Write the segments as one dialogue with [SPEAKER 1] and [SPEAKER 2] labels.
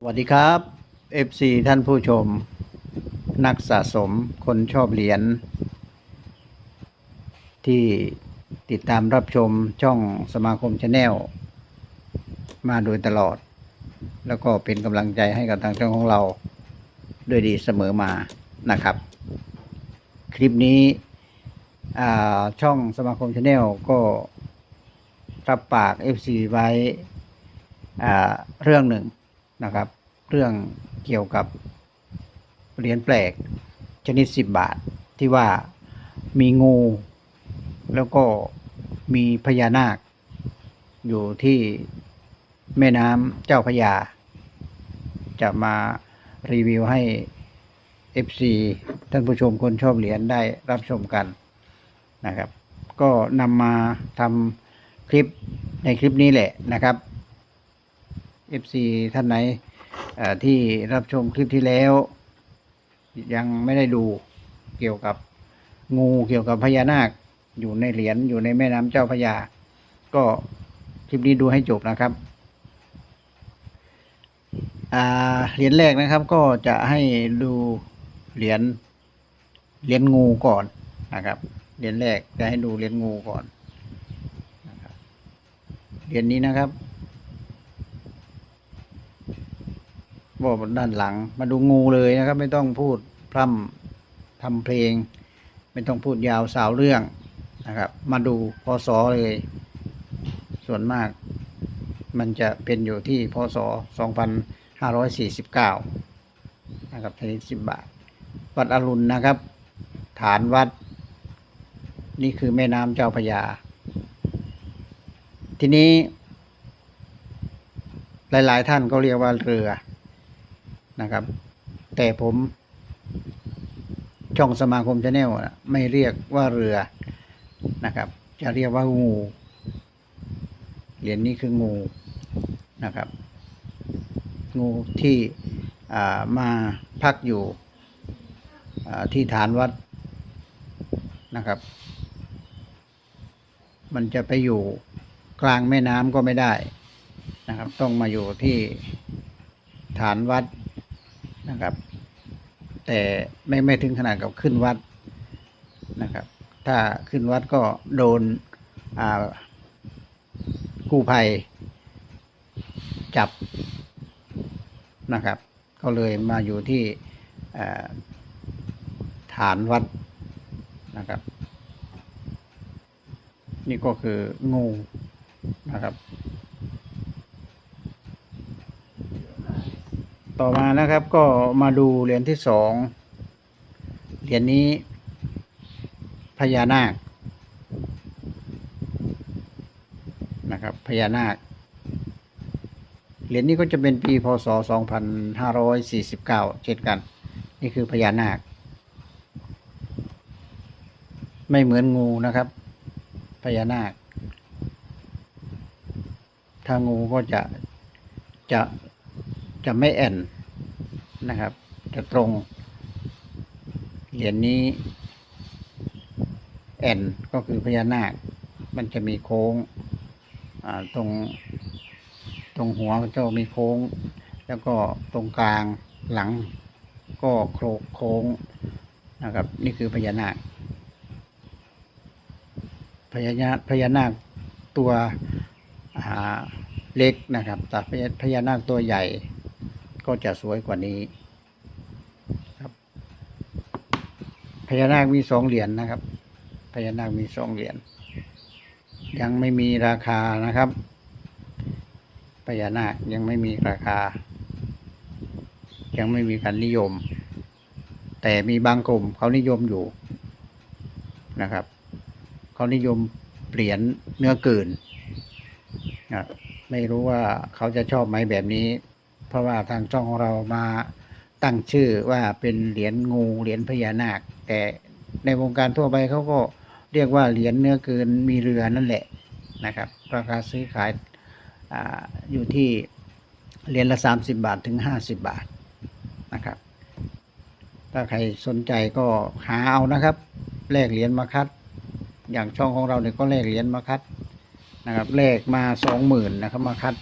[SPEAKER 1] สวัสดีครับ FC ท่านผู้ชม นักสะสมคนชอบเหรียญที่ติดตามรับชมช่องสมาคมชาแนลมาโดยตลอด แล้วก็เป็นกำลังใจให้กับทางช่องของเราด้วยดีเสมอมานะครับ คลิปนี้ช่องสมาคมชาแนลก็รับปาก FC ไว้เรื่องหนึ่ง นะครับ เรื่องเกี่ยวกับเหรียญแปลกชนิดสิบบาทที่ว่ามีงู แล้วก็มีพญานาค อยู่ที่แม่น้ำเจ้าพระยาจะมารีวิวให้ FC ท่านผู้ชมคนชอบเหรียญได้รับชมกันนะครับ ก็นำมาทำคลิปในคลิปนี้แหละนะครับ FC ท่านไหนที่รับชมคลิปที่แล้ว ยังไม่ได้ดูเกี่ยวกับงูเกี่ยวกับพญานาค อยู่ในเหรียญอยู่ในแม่น้ำเจ้าพระยาก็คลิปนี้ดูให้จบนะครับเหรียญแรกนะครับก็จะให้ดูเหรียญเหรียญงูก่อนนะครับเหรียญแรกจะให้ดูเหรียญงูก่อนเหรียญนี้นะครับ บอกด้านหลัง มาดูงูเลยนะครับ ไม่ต้องพูดพร่ำทำเพลง ไม่ต้องพูดยาวสาวเรื่องนะครับ มาดูพศเลย ส่วนมาก มันจะเป็นอยู่ที่พศ 2549 นะครับชนิด10บาท วัดอรุณนะครับ ฐานวัด นี่คือแม่น้ำเจ้าพระยา ทีนี้ หลาย ๆ ท่านก็เรียกว่าเรือ นะครับ แต่ผมช่องสมาคมชาแนลไม่เรียกว่าเรือนะครับ จะเรียกว่างูเหรียญนี้คืองูนะครับ งูที่มาพักอยู่ที่ฐานวัดนะครับ มันจะไปอยู่กลางแม่น้ำก็ไม่ได้นะครับ ต้องมาอยู่ที่ฐานวัด นะครับ แต่ไม่ไม่ถึงขนาดกับขึ้นวัดนะครับ ถ้าขึ้นวัดก็โดนกู้ภัยจับนะครับ ก็เลยมาอยู่ที่ฐานวัดนะครับ นี่ก็คืองูนะครับ ต่อมานะครับก็มาดูเหรียญที่สองเหรียญนี้พญานาคนะครับพญานาคเหรียญนี้ก็จะเป็นปีพศ 2549 เช่นกัน นี่คือพญานาค ไม่เหมือนงูนะครับพญานาค ถ้างูก็จะจะ จะไม่แอนนะครับ จะตรง เหรียญนี้ แอนก็คือพญานาค มันจะมีโค้งตรง ตรงหัวมันจะมีโค้ง แล้วก็ตรงกลางหลัง ก็โครกโค้งนะครับ นี่คือพญานาคพญานาคพญานาคตัวเล็กนะครับแต่พญานาคตัวใหญ่ ก็จะสวยกว่านี้ครับพญานาคมีสองเหรียญนะครับพญานาคมีสองเหรียญยังไม่มีราคานะครับพญานาคยังไม่มีราคา ยังไม่มีการนิยม แต่มีบางกลุ่มเขานิยมอยู่นะครับเขานิยมเหรียญเนื้อเกินนะไม่รู้ว่าเขาจะชอบไหมแบบนี้ เพราะว่าทางช่องของเรามาตั้งชื่อว่าเป็นเหรียญงูเหรียญพญานาค แต่ในวงการทั่วไปเขาก็เรียกว่าเหรียญเนื้อเกินมีเรือนั่นแหละนะครับ ราคาซื้อขายออยู่ที่เหรียญละสามสิบาทถึงห้าสิบบาทนะครับ ถ้าใครสนใจก็หาเอานะครับแลกเหรียญมาคัด อย่างช่องของเราเนี่ยก็แลกเหรียญมาคัดนะครับแลกมาสองหมื่นนะครับมาคัด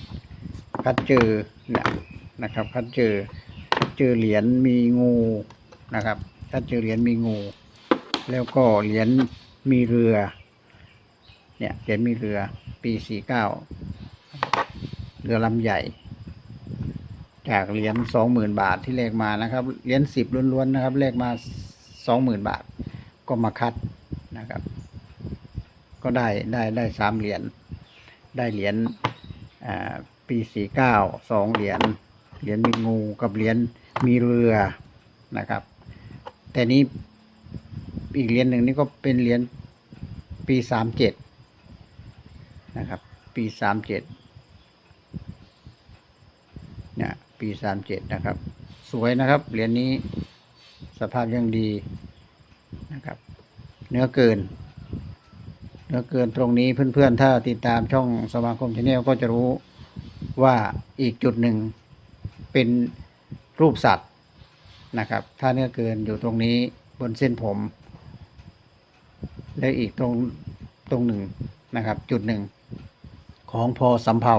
[SPEAKER 1] คัดเจอเนี่ย นะครับคัดเจอเจอเหรียญมีงูนะครับคัดเจอเหรียญมีงู แล้วก็เหรียญมีเรือ เนี่ยเหรียญมีเรือปีสี่เก้าเรือลำใหญ่ จากเหรียญสองหมื่นบาทที่เลขมานะครับเหรียญสิบล้วนๆนะครับเลขมาสองหมื่นบาท ก็มาคัดนะครับ ก็ได้ได้ได้สามเหรียญได้เหรียญปีสี่เก้าสองเหรียญ เหรียญมีงูกับเหรียญมีเรือนะครับ แต่นี้อีกเหรียญหนึ่งนี่ก็เป็นเหรียญปีสามเจ็ดนะครับ ปีสามเจ็ดเนี่ยปีสามเจ็ดนะครับ สวยนะครับเหรียญนี้สภาพยังดีนะครับ เนื้อเกิน เนื้อเกินตรงนี้เพื่อนๆ ถ้าติดตามช่องสมาคมชาแนลก็จะรู้ว่าอีกจุดหนึ่ง เป็นรูปสัตว์นะครับ ถ้าเนื้อเกินอยู่ตรงนี้บนเส้นผม และอีกตรงตรงหนึ่งนะครับ จุดหนึ่งของพอสำเภา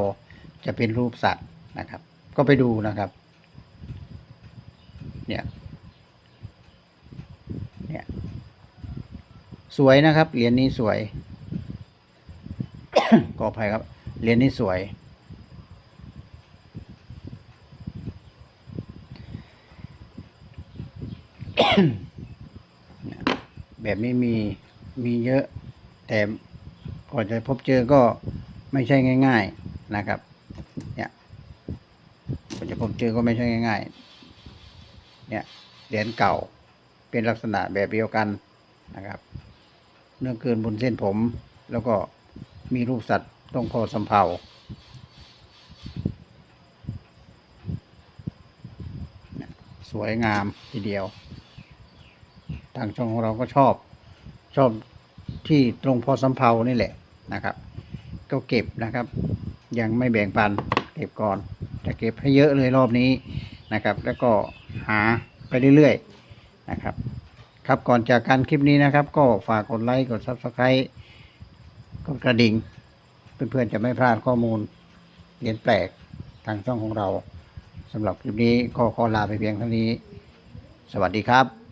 [SPEAKER 1] จะเป็นรูปสัตว์นะครับ ก็ไปดูนะครับ เนี่ยเนี่ยสวยนะครับเหรียญนี้สวยขออภัยครับเหรียญนี้สวย แบบนี้มีมีเยอะ แต่ก่อจะพบเจอก็ไม่ใช่ง่าย ๆนะครับเนี่ยก่อจะพบเจอก็ไม่ใช่ง่าย ๆ เนี่ยเหรียญเก่าเป็นลักษณะแบบเดียวกันนะครับ เนื้อเกินบนเส้นผม แล้วก็มีรูปสัตว์ตรงคอสำเภาสวยงามทีเดียว ทางช่องของเราก็ชอบ ชอบที่ตรงพอสำเภานี่แหละนะครับ ก็เก็บนะครับ ยังไม่แบ่งปันเก็บก่อนจะเก็บให้เยอะเลยรอบนี้นะครับ แล้วก็หาไปเรื่อยๆนะครับ ครับก่อนจากการคลิปนี้นะครับ ก็ฝากกดไลค์กด Subscribe กดกระดิ่ง เพื่อนๆจะไม่พลาดข้อมูลเรียนแปลกทางช่องของเราสำหรับคลิปนี้ก็ขอลาไปเพียงเท่านี้ สวัสดีครับ